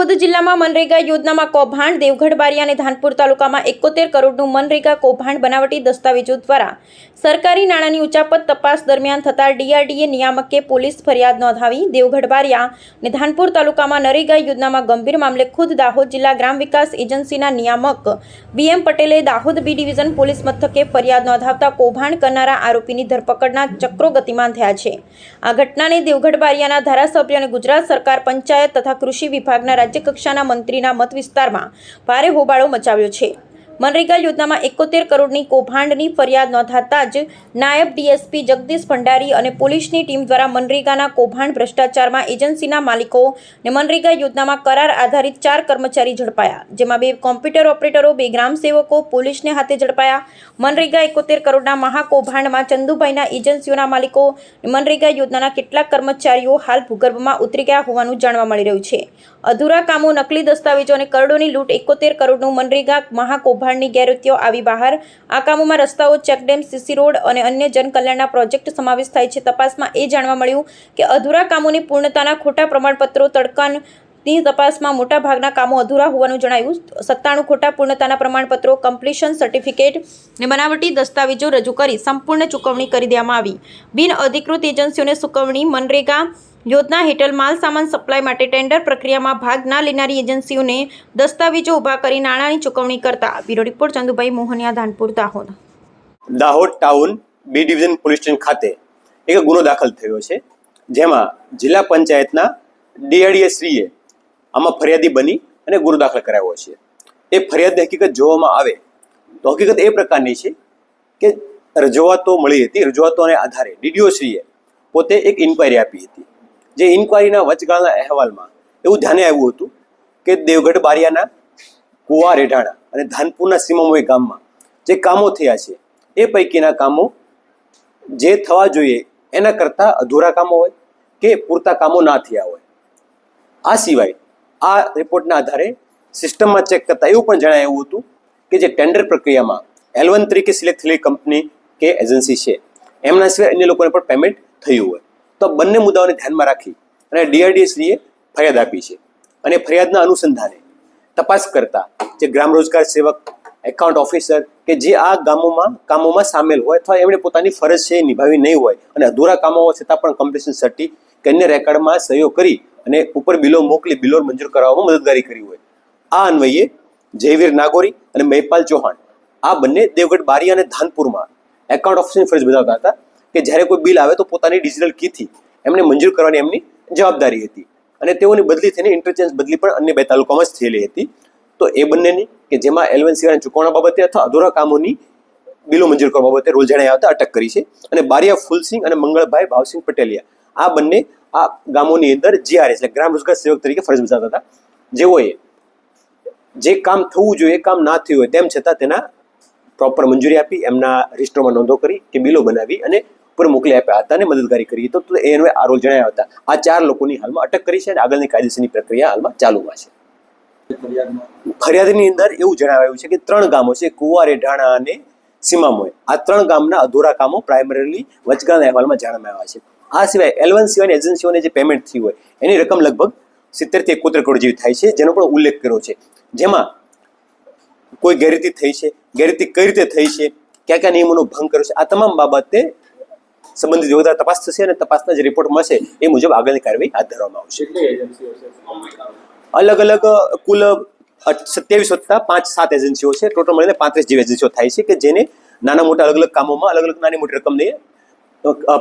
દાહોદ જિલ્લામાં મનરેગા યોજનામાં કૌભાંડ દેવગઢ બારિયા અને ધાનપુર તાલુકામાં એકોતેર કરોડનું મનરેગા કૌભાંડ બનાવટી દસ્તાવેજો દ્વારા સરકારી નાણાંની ઉચાપત તપાસ દરમિયાન થતાં ડીઆરડીએ નિયામકે પોલીસ ફરિયાદ નોંધાવી. દેવગઢ બારિયા અને તાલુકામાં નરેગા યોજનામાં ગંભીર મામલે ખુદ દાહોદ જિલ્લા ગ્રામ વિકાસ એજન્સીના નિયામક બીએમ પટેલે દાહોદ બી ડિવિઝન પોલીસ મથકે ફરિયાદ નોંધાવતા કૌભાંડ કરનારા આરોપીની ધરપકડના ચક્રો ગતિમાન થયા છે. આ ઘટનાને દેવગઢ બારિયાના ધારાસભ્ય અને ગુજરાત સરકાર પંચાયત તથા કૃષિ વિભાગના રાજ્યકક્ષાના મંત્રીના મત વિસ્તારમાં ભારે હોબાળો મચાવ્યો છે. મનરેગા યોજનામાં એકોતેર કરોડની કૌભાંડની ફરિયાદ નોંધાતા જ નાયબ ડીએસપી જગદીશ ભંડારી અને પોલીસની ટીમ દ્વારા મનરેગાના કૌભાંડ ભ્રષ્ટાચારમાં એજન્સીના માલિકો અને મનરેગા યોજનામાં કરાર આધારિત ચાર કર્મચારી ઝડપાયા, જેમાં બે કોમ્પ્યુટર ઓપરેટરો, બે ગ્રામ સેવકો પોલીસને હાથે ઝડપાયા. મનરેગા એકોતેર કરોડના મહાકૌભાંડમાં ચંદુભાઈના એજન્સીઓના માલિકો મનરેગા યોજનાના કેટલાક કર્મચારીઓ હાલ ભૂગર્ભમાં ઉતરી ગયા હોવાનું જાણવા મળી રહ્યું છે. અધૂરા કામો, નકલી દસ્તાવેજો અને કરોડોની લૂંટ એકોતેર કરોડનું મનરેગા મહાકૌભાંડની ગેરરીતિઓ આવી બહાર. આ કામોમાં રસ્તાઓ, ચેકડેમ, સીસી રોડ અને અન્ય જનકલ્યાણના પ્રોજેક્ટ સમાવેશ થાય છે. તપાસમાં એ જાણવા મળ્યું કે અધૂરા કામોની પૂર્ણતાના ખોટા પ્રમાણપત્રો, તડકાન ની તપાસમાં મોટા ભાગના કામો અધૂરા હોવાનું જણાયું. સત્તાણું ખોટા પૂર્ણતાના પ્રમાણપત્રો કમ્પ્લીશન સર્ટિફિકેટ ને બનાવટી દસ્તાવેજો રજૂ કરી સંપૂર્ણ ચૂકવણી કરી દેવામાં આવી. બિન અધિકૃત એજન્સીઓને ચૂકવણી, મનરેગા, યોજના હેઠળ માલ સામાન સપ્લાય માટે ટેન્ડર પ્રક્રિયામાં ભાગ ના લેનારી એજન્સીઓને દસ્તાવેજો ઊભા કરી નાણાંની ચૂકવણી કરતા. Bureau report, Chandubhai Mohaniya, Dhanpur, Dahod. Dahod town B division police station ખાતે એક ગુનો દાખલ થયો છે, જેમાં જિલ્લા પંચાયતના ડીઆરડીએ શ્રીએ આમાં ફરિયાદી બની અને ગુનો દાખલ કરાવ્યો છે. એ ફરિયાદની હકીકત જોવામાં આવે તો હકીકત એ પ્રકારની છે કે રજૂઆતો મળી હતી. રજૂઆતોને આધારે ડીડીઓ શ્રીએ પોતે એક ઇન્ક્વાયરી આપી હતી. જે ઇન્ક્વાયરીના વચગાળાના અહેવાલમાં એવું ધ્યાને આવ્યું હતું કે દેવગઢ બારિયાના કુવા રેઢાણા અને ધાનપુરના સીમામોય ગામમાં જે કામો થયા છે, એ પૈકીના કામો જે થવા જોઈએ એના કરતાં અધૂરા કામો હોય કે પૂરતા કામો ના થયા હોય. આ સિવાય આ રિપોર્ટના આધારે સિસ્ટમમાં ચેક કરતાં એવું પણ જણાવ્યું હતું કે જે ટેન્ડર પ્રક્રિયામાં એલ તરીકે સિલેક્ટ થયેલી કંપની કે એજન્સી છે. એમના સિવાય અન્ય લોકોને પણ પેમેન્ટ થયું હોય. તો બંને મુદ્દાઓને ધ્યાનમાં રાખી અને ડીઆરડીએસડીએ ફરિયાદ આપી છે. અને ફરિયાદના અનુસંધાને તપાસ કરતા જે ગ્રામ રોજગાર સેવક એકાઉન્ટ ઓફિસર કે જે આ ગામોમાં, કામોમાં સામેલ હોય અથવા એમણે પોતાની ફરજ છે નિભાવી નહીં હોય અને અધૂરા કામો હોવા છતાં પણ કમ્પ્લીશન સર્ટી કે અન્ય રેકર્ડમાં સહયોગ કરી અને ઉપર બિલો મોકલી બિલો મંજૂર કરાવવામાં મદદગારી કરી હોય. આ અન્વયે જયવીર નાગોરી અને મહેપાલ ચૌહાણ, આ બંને દેવગઢ બારી અને ધાનપુરમાં એકાઉન્ટ ઓફિસની ફરજ બજાવતા હતા કે જ્યારે કોઈ બિલ આવે તો પોતાની ડિજિટલ કીથી એમને મંજૂર કરવાની એમની જવાબદારી હતી. અને તેઓની બદલી થઈને ઇન્ટરચેન્જ બદલી પણ અન્ય બે તાલુકામાં જ થયેલી હતી. તો એ બંનેની કે જેમાં એલવન સિવાયના ચૂકવણા બાબતે અથવા અધૂરા કામોની બિલો મંજૂર કરવા બાબતે રોલ જણાયા આવતા અટક કરી છે. અને બારિયા ફૂલસિંહ અને મંગળભાઈ ભાવસિંહ પટેલિયા, આ બંને આ ગામોની અંદર જીઆરએસ એટલે ગ્રામ રોજગાર સેવક તરીકે ફરજ બજાવતા હતા. જેઓએ જે કામ થવું જોઈએ, કામ ના થયું હોય તેમ છતાં તેના પ્રોપર મંજૂરી આપી, એમના રજિસ્ટરમાં નોંધો કરી કે બિલો બનાવી અને ઉપર મોકલી આપ્યા હતા અને મદદગારી કરી. તો એનો આ રોલ જણાવ્યા હતા. આ ચાર લોકોની હાલમાં અટક કરી છે અને આગળની કાયદેસરની પ્રક્રિયા હાલમાં ચાલુમાં છે. ફરિયાદની અંદર એવું જણાવાયું છે કે ત્રણ ગામો છે, કુવા, રેઢાણા અને સીમામોય. આ ત્રણ ગામના અધૂરા કામો પ્રાઇમરીલી વચગાના અહેવાલમાં જાણવામાં આવ્યા છે. આ સિવાય એલવન સિવાયની એજન્સીઓને જે પેમેન્ટ થયું હોય એની રકમ લગભગ સિત્તેરથી એકોતેર કરોડ જેવી થાય છે જેનો પણ ઉલ્લેખ કર્યો છે. જેમાં કોઈ ગેરરીતિ થઈ છે ગેરરીતિ કઈ રીતે થઈ છે કયા કયા નિયમોનો ભંગ કર્યો છે આ તમામ બાબતે સંબંધિત વધારે તપાસ થશે અને તપાસના જે રિપોર્ટ મળશે એ મુજબ આગળની કાર્યવાહી હાથ ધરવામાં આવશે. અલગ અલગ કુલ સત્યાવીસ વત્તા પાંચ સાત એજન્સીઓ છે. ટોટલ મળીને પાંત્રીસ જેવી એજન્સીઓ થાય છે કે જેને નાના મોટા અલગ અલગ કામોમાં અલગ અલગ નાની મોટી રકમને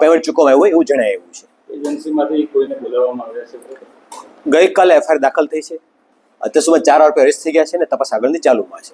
પેમેન્ટ ચૂકવાયું હોય એવું જણાવ્યું છે. એજન્સીમાંથી કોઈને બોલાવવામાં આવ્યા છે? ગઈકાલે એફઆઈઆર દાખલ થઈ છે. અત્યાર સુધીમાં ચાર આરોપી અરેસ્ટ થઈ ગયા છે અને તપાસ આગળની ચાલુમાં છે.